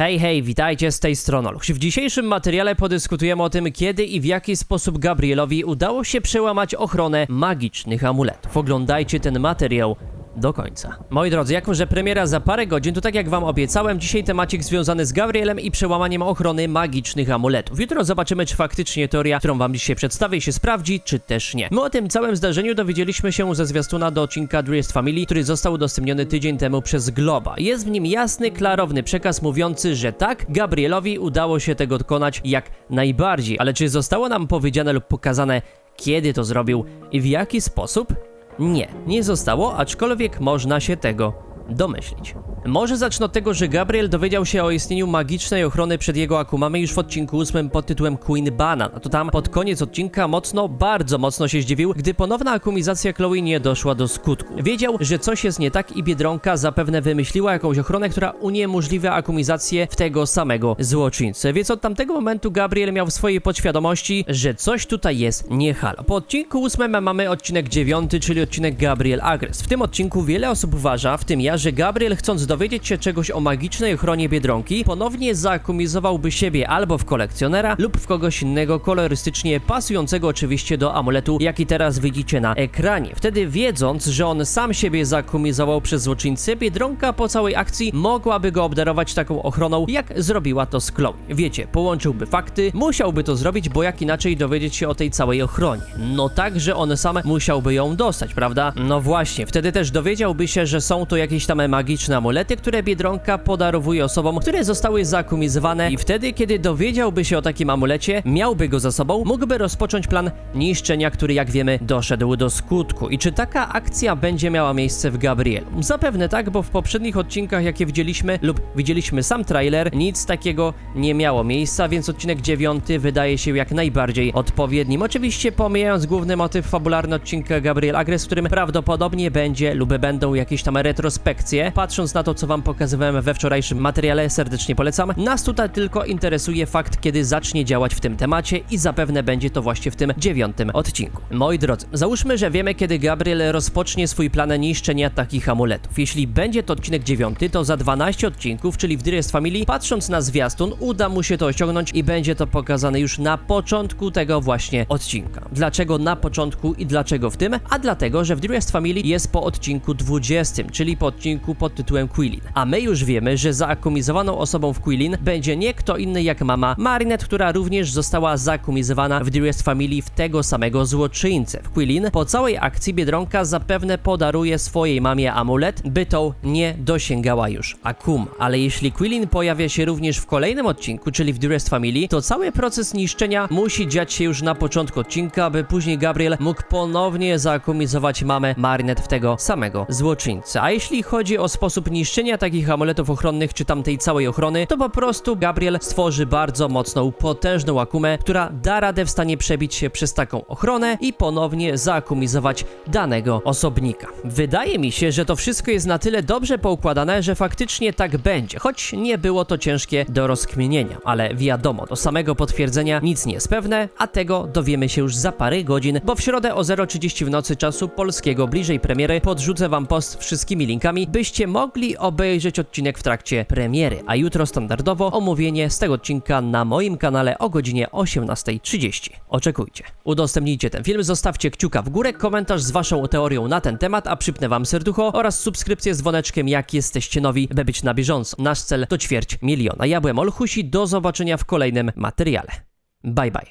Hej, hej, witajcie z tej strony Oluch. W dzisiejszym materiale podyskutujemy o tym, kiedy i w jaki sposób Gabrielowi udało się przełamać ochronę magicznych amuletów. Oglądajcie ten materiał do końca. Moi drodzy, jako że premiera za parę godzin, to tak jak wam obiecałem, dzisiaj temacik związany z Gabrielem i przełamaniem ochrony magicznych amuletów. Jutro zobaczymy, czy faktycznie teoria, którą wam dzisiaj przedstawię, się sprawdzi, czy też nie. My o tym całym zdarzeniu dowiedzieliśmy się ze zwiastuna do odcinka Dreest Family, który został udostępniony tydzień temu przez Globa. Jest w nim jasny, klarowny przekaz mówiący, że tak, Gabrielowi udało się tego dokonać jak najbardziej, ale czy zostało nam powiedziane lub pokazane, kiedy to zrobił i w jaki sposób? Nie, nie zostało, aczkolwiek można się tego domyślić. Może zacznę od tego, że Gabriel dowiedział się o istnieniu magicznej ochrony przed jego Akumami już w odcinku 8 pod tytułem Queen Banan. A to tam pod koniec odcinka mocno, bardzo mocno się zdziwił, gdy ponowna akumizacja Chloe nie doszła do skutku. Wiedział, że coś jest nie tak i Biedronka zapewne wymyśliła jakąś ochronę, która uniemożliwia akumizację w tego samego złoczyńcę. Więc od tamtego momentu Gabriel miał w swojej podświadomości, że coś tutaj jest nie halo. Po odcinku 8 mamy odcinek 9, czyli odcinek Gabriel Agres. W tym odcinku wiele osób uważa, w tym ja, że Gabriel chcąc dowiedzieć się czegoś o magicznej ochronie Biedronki, ponownie zaakumizowałby siebie albo w kolekcjonera lub w kogoś innego kolorystycznie pasującego oczywiście do amuletu, jaki teraz widzicie na ekranie. Wtedy wiedząc, że on sam siebie zaakumizował przez złoczyńcę, Biedronka po całej akcji mogłaby go obdarować taką ochroną, jak zrobiła to z Chloe. Wiecie, połączyłby fakty, musiałby to zrobić, bo jak inaczej dowiedzieć się o tej całej ochronie. No tak, że on sam musiałby ją dostać, prawda? No właśnie, wtedy też dowiedziałby się, że są to jakieś tam magiczne amulety, które Biedronka podarowuje osobom, które zostały zaakumizowane i wtedy, kiedy dowiedziałby się o takim amulecie, miałby go za sobą, mógłby rozpocząć plan niszczenia, który jak wiemy doszedł do skutku. I czy taka akcja będzie miała miejsce w Gabrielu? Zapewne tak, bo w poprzednich odcinkach, jakie widzieliśmy lub widzieliśmy sam trailer, nic takiego nie miało miejsca, więc odcinek 9 wydaje się jak najbardziej odpowiednim. Oczywiście pomijając główny motyw fabularny odcinka Gabriel Agres, w którym prawdopodobnie będzie lub będą jakieś tam retrospekcje. Patrząc na to, co wam pokazywałem we wczorajszym materiale, serdecznie polecam. Nas tutaj tylko interesuje fakt, kiedy zacznie działać w tym temacie i zapewne będzie to właśnie w tym dziewiątym odcinku. Moi drodzy, załóżmy, że wiemy, kiedy Gabriel rozpocznie swój plan niszczenia takich amuletów. Jeśli będzie to odcinek dziewiąty, to za 12 odcinków, czyli w Dearest Family, patrząc na zwiastun, uda mu się to osiągnąć i będzie to pokazane już na początku tego właśnie odcinka. Dlaczego na początku i dlaczego w tym? A dlatego, że w Dearest Family jest po odcinku 20, czyli po odcinku pod tytułem Quillin. A my już wiemy, że zaakumizowaną osobą w Quillin będzie nie kto inny jak mama Marinette, która również została zaakumizowana w Dearest Family w tego samego złoczyńcę. W Quillin po całej akcji Biedronka zapewne podaruje swojej mamie amulet, by tą nie dosięgała już Akuma. Ale jeśli Quillin pojawia się również w kolejnym odcinku, czyli w Dearest Family, to cały proces niszczenia musi dziać się już na początku odcinka, aby później Gabriel mógł ponownie zaakumizować mamę Marinette w tego samego złoczyńcę. A jeśli chodzi o sposób niszczenia takich amuletów ochronnych, czy tamtej całej ochrony, to po prostu Gabriel stworzy bardzo mocną, potężną akumę, która da radę w stanie przebić się przez taką ochronę i ponownie zaakumizować danego osobnika. Wydaje mi się, że to wszystko jest na tyle dobrze poukładane, że faktycznie tak będzie, choć nie było to ciężkie do rozkminienia, ale wiadomo, do samego potwierdzenia nic nie jest pewne, a tego dowiemy się już za parę godzin, bo w środę o 0.30 w nocy czasu polskiego bliżej premiery podrzucę wam post wszystkimi linkami, byście mogli obejrzeć odcinek w trakcie premiery, a jutro standardowo omówienie z tego odcinka na moim kanale o godzinie 18.30. Oczekujcie. Udostępnijcie ten film, zostawcie kciuka w górę, komentarz z waszą teorią na ten temat, a przypnę wam serducho oraz subskrypcję z dzwoneczkiem, jak jesteście nowi, by być na bieżąco. Nasz cel to ćwierć miliona. Ja byłem Olhusi, do zobaczenia w kolejnym materiale. Bye bye.